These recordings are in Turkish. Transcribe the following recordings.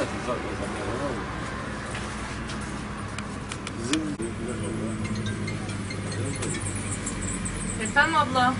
var. Bizim Efendim abla.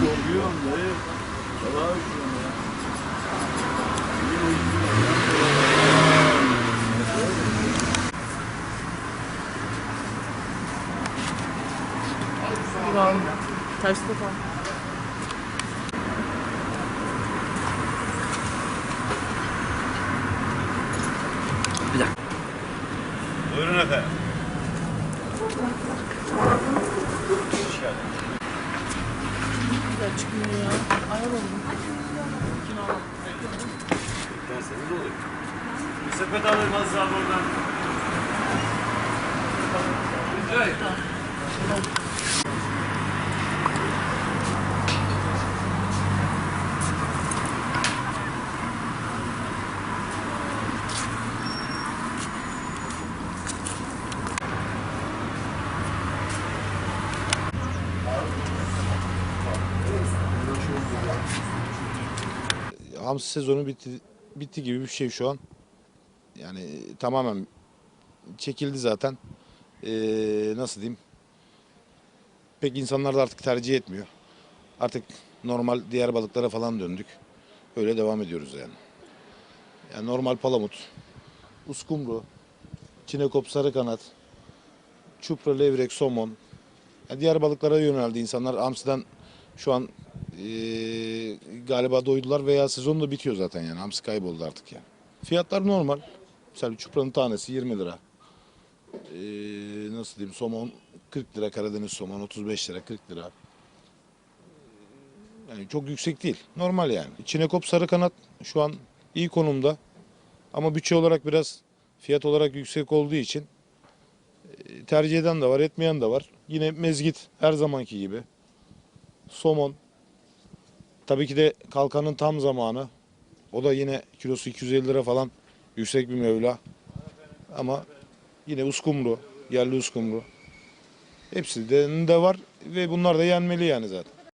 Korkuyorum dayı. Allah'a üşüyorum ya. Ters kafa. Buyurun efendim. Güzel çıkmıyor ya. Ayar oldum. Derseniz olur. Bir sepet alayım Aziz abi oradan. Evet. Hamsi sezonu bitti bitti gibi bir şey şu an. Yani tamamen çekildi zaten. Ee, nasıl diyeyim? Pek insanlar da artık tercih etmiyor. Artık normal diğer balıklara falan döndük. Öyle devam ediyoruz yani. Yani normal palamut, uskumru, çinekop, sarı kanat, çupra, levrek, somon. Yani diğer balıklara yöneldi insanlar. Hamsiden şu an galiba doydular veya sezon da bitiyor zaten yani. Hamsi kayboldu artık yani. Fiyatlar normal. Mesela çupranın tanesi 20 lira. Ee, nasıl diyeyim somon 40 lira Karadeniz somon 35 lira 40 lira. Yani çok yüksek değil. Normal yani. Çinekop sarı kanat şu an iyi konumda. Ama bütçe olarak biraz fiyat olarak yüksek olduğu için e, tercih eden de var, etmeyen de var. Yine mezgit her zamanki gibi. Somon. Tabii ki de kalkanın tam zamanı. O da yine kilosu 250 lira falan yüksek bir mevla. Ama yine uskumru, yerli uskumru. Hepsi de, de var ve bunlar da yenmeli yani zaten.